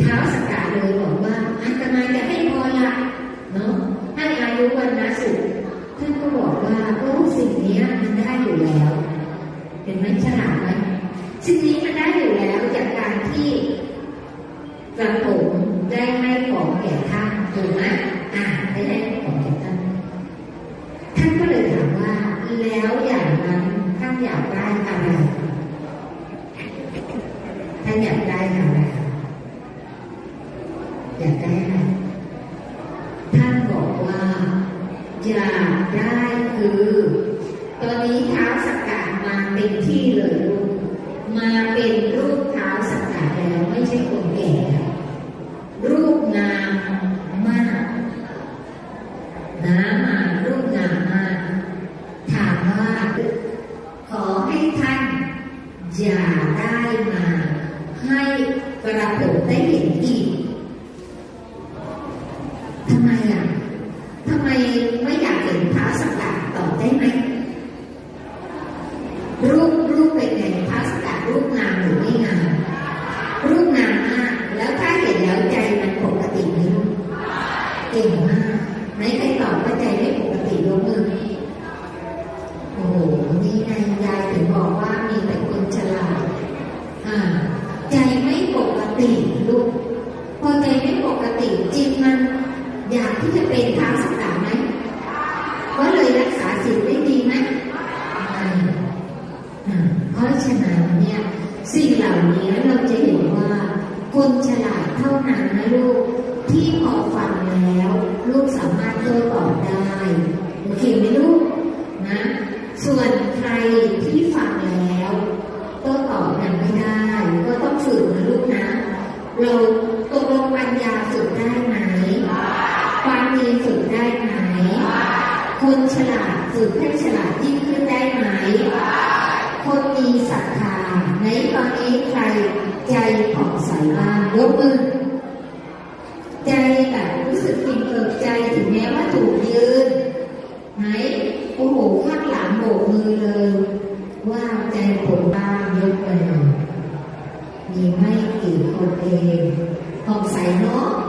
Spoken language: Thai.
เท้าสกัดเลยบอกว่าอาตมาจะให้พรละเนาะให้อายุวันนะสุขท่านก็บอกว่าโอ้สิ่งนี้มันได้อยู่แล้ว เห็นไหมฉลาดไหมสิ่งนี้มันได้อยู่แล้วจากการที่กระผมได้ให้ของแก่ท่านถูกไหมอ่าได้ให้ของแก่ท่านท่านก็เลยถามว่าแล้วอย่างนั้นท่านอยากได้อะไรท่านอยากได้อะไร อยากได้อะไรท่านบอกว่าอยากได้คือ ตอนนี้เท้าสกัดมาเต็มที่เลยลูกมาเป็นรูปเท้าสกัดแล้วไม่ใช่คนแก่รูปงามมากน้ำมารูปงามมากถามว่าขอให้ท่านอย่าได้มา ให้กระผมได้เห็นอีก ไมไม่อยากเห็นพระสกัดต่อได้ไหมรูปรูปเป็นไงพระสกัดรูปงามหรือไม่งาม รูปงามมากแล้วถ้าเห็นแล้วใจมันปกติไหมลูกเก่งมากไหนใครตอบว่าใจไม่ปกติยกมือโอ้โหนี่ไงยายถึงบอกว่ามีแต่คนฉลาดอ่าใจไม่ปกติลูกพอใจไม่ปกติจริงมัน อยากที่จะเป็นทางสกัดไหมว่าเลยรักษาศีลได้ดีไหมไม่เพราะฉะนั้นเนี่ยสิ่งเหล่านี้เราจะเห็นว่า คนฉลาดเท่านั้นนะลูกที่พอฟังแล้ว ลูกสามารถโต้ตอบได้โอเคไหมลูกนะ ส่วนใครที่ฟังแล้วโต้ตอบยังไม่ได้ ก็ต้องฝึกนะลูกนะ เราตกลงปัญญาฝึกได้ไหมความดีฝึกได้ไหม คนฉลาดฝึกให้ฉลาดยิ่งขึ้นได้ไหม คนมีศรัทธาในตอนนี้ใครใจผ่องใสบ้างยกมือ ใจแบบรู้สึกอิ่มเอิบใจถึงแม้ว่าถูกยืนไหนโอ้โหข้างหลังโบกมือเลย ว่าใจผมบ้างยกมือมีไม่กี่คนเองผ่องใสเนาะ